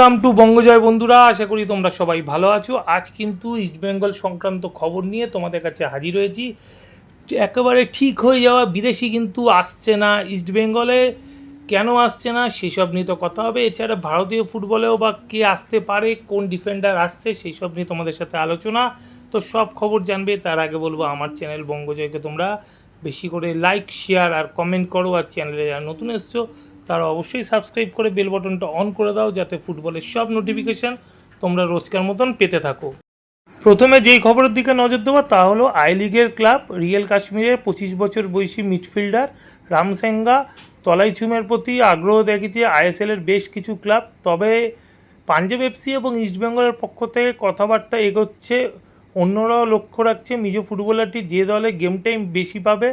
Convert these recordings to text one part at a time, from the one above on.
Come to বঙ্গজয় বন্ধুরা, আশা করি তোমরা সবাই ভালো আছো। আজ কিন্তু ইস্টবেঙ্গল সংক্রান্ত খবর নিয়ে তোমাদের কাছে হাজির হয়েছি। একেবারে ঠিক হয়ে যাওয়া বিদেশি কিন্তু আসছে না ইস্টবেঙ্গলে কেন আসছে না সেসব নিয়ে তো কথা হবে। এছাড়া ভারতীয় ফুটবলেও বা কে আসতে পারে, কোন ডিফেন্ডার আসছে সেই সব নিয়ে তোমাদের সাথে আলোচনা। তো সব খবর জানবে, তার আগে বলব আমার চ্যানেল বঙ্গজয়কে তোমরা বেশি করে লাইক শেয়ার আর কমেন্ট করো। আর চ্যানেলে যারা নতুন এসছো তারা অবশ্যই সাবস্ক্রাইব করে বেল বটনটা অন করে দাও যাতে ফুটবলের সব নোটিফিকেশান তোমরা রোজকার মতন পেতে থাকো। প্রথমে যেই খবরের দিকে নজর দেবো তা হলো আই লিগের ক্লাব রিয়েল কাশ্মীরের পঁচিশ বছর বয়সী মিডফিল্ডার রামসেঙ্গা তলাইচুমের প্রতি আগ্রহ দেখিয়েছে আইএসএলের বেশ কিছু ক্লাব তবে পাঞ্জাব এফসি এবং ইস্টবেঙ্গলের পক্ষ থেকে কথাবার্তা এগোচ্ছে, অন্যরাও লক্ষ্য রাখছে, মিজো ফুটবলারটি যে দলে গেম টাইম বেশি পাবে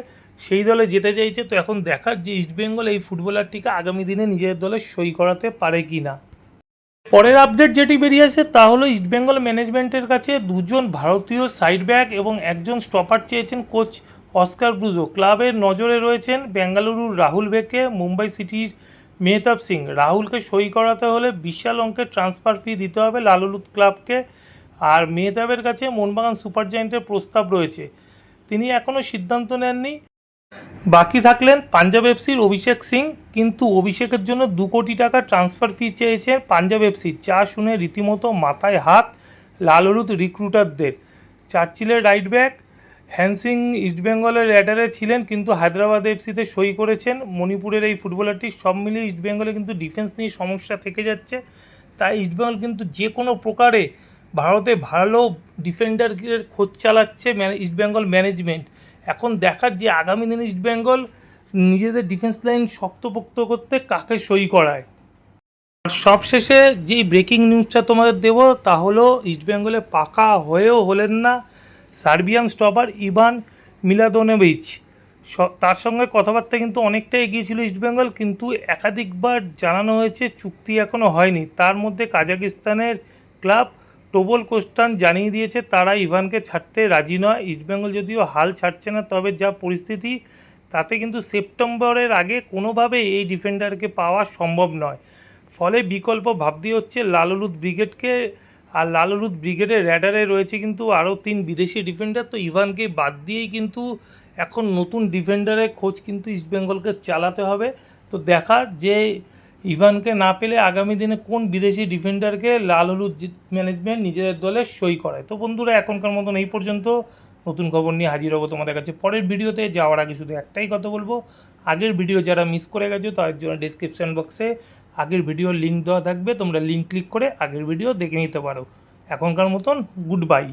সেই দলে যেতে চাইছে, তো এখন দেখার যে ইস্টবেঙ্গল এই ফুটবলারটিকে আগামী দিনে নিজের দলে সই করাতে পারে কি না। পরের আপডেট যেটি বেরিয়েছে তা হলো ইস্টবেঙ্গল ম্যানেজমেন্টের কাছে দুজন ভারতীয় সাইড ব্যাক এবং একজন স্টপার চেয়েছেন কোচ অস্কার ব্রুজো ক্লাবের নজরে রয়েছেন বেঙ্গালুরুর রাহুল বেকে মুম্বাই সিটির মেহতাব সিং রাহুলকে সই করাতে হলে বিশাল অঙ্কের ট্রান্সফার ফি দিতে হবে লালুলুত ক্লাবকে। আর মেহতাবের কাছে মোহনবাগান সুপার জায়েন্টের প্রস্তাব রয়েছে। তিনি এখনও সিদ্ধান্ত নেননি। বাকি থাকলেন পাঞ্জাব এফসির অভিষেক সিং, কিন্তু অভিষেকের জন্য দু কোটি টাকা ট্রান্সফার ফি চেয়েছে পাঞ্জাব এফসি। যা শুনে রীতিমতো মাথায় হাত লাল হলুদ রিক্রুটারদের চার্চিলের রাইট ব্যাক হ্যানসিং ইস্টবেঙ্গলের র্যাডারে ছিলেন, কিন্তু হায়দ্রাবাদ এফসিতে সই করেছেন। মণিপুরের এই ফুটবলারটি সব মিলিয়ে ইস্টবেঙ্গলে কিন্তু ডিফেন্স নিয়ে সমস্যা থেকে যাচ্ছে। তাই ইস্টবেঙ্গল কিন্তু যে কোনো প্রকারে ভারতে ভালো ডিফেন্ডারের খোঁজ চালাচ্ছে ইস্টবেঙ্গল ম্যানেজমেন্ট এখন দেখার যে আগামী দিনে ইস্টবেঙ্গল নিজেদের ডিফেন্স লাইন শক্তপোক্ত করতে কাকে সই করায়? আর সবশেষে যেই ব্রেকিং নিউজটা তোমাদের দেবো, তা হলো ইস্টবেঙ্গলে পাকা হয়েও হলেন না সার্বিয়ান স্টপার ইভান মিলাদোনেভিচ। তার সঙ্গে কথাবার্তা কিন্তু অনেকটা এগিয়েছিল ইস্টবেঙ্গল কিন্তু একাধিকবার জানানো হয়েছে, চুক্তি এখনও হয়নি। তার মধ্যে কাজাকিস্তানের ক্লাব টোবল কোস্টান জানিয়ে দিয়েছে, তারা ইভানকে ছাড়তে রাজি নয়। ইস্টবেঙ্গল যদিও হাল ছাড়ছে না, তবে যা পরিস্থিতি, তাতে কিন্তু সেপ্টেম্বরের আগে কোনোভাবে এই ডিফেন্ডারকে পাওয়া সম্ভব নয়। ফলে বিকল্প ভাবতে হচ্ছে লালুলুদ ব্রিগেডকে, আর লালুলুদ ব্রিগেডের র্যাডারে রয়েছে কিন্তু আরও তিন বিদেশি ডিফেন্ডার। তো ইভানকে বাদ দিয়েই কিন্তু এখন নতুন ডিফেন্ডারের খোঁজ কিন্তু ইস্টবেঙ্গলকে চালাতে হবে। তো দেখার যে ইভানকে না পেলে আগামী দিনে কোন বিদেশি ডিফেন্ডারকে লাল হলুদ ম্যানেজমেন্ট নিজেদের দলে সই করায়? তো বন্ধুরা, এখনকার মতন এই পর্যন্ত। নতুন খবর নিয়ে হাজির হব তোমাদের কাছে পরের ভিডিওতে। যাওয়ার আগে শুধু একটাই কথা বলব, আগের ভিডিও যারা মিস করে গেছো তার জন্য ডিসক্রিপশান বক্সে আগের ভিডিওর লিঙ্ক দেওয়া থাকবে। তোমরা লিঙ্ক ক্লিক করে আগের ভিডিও দেখে নিতে পারো। এখনকার মতন গুড বাই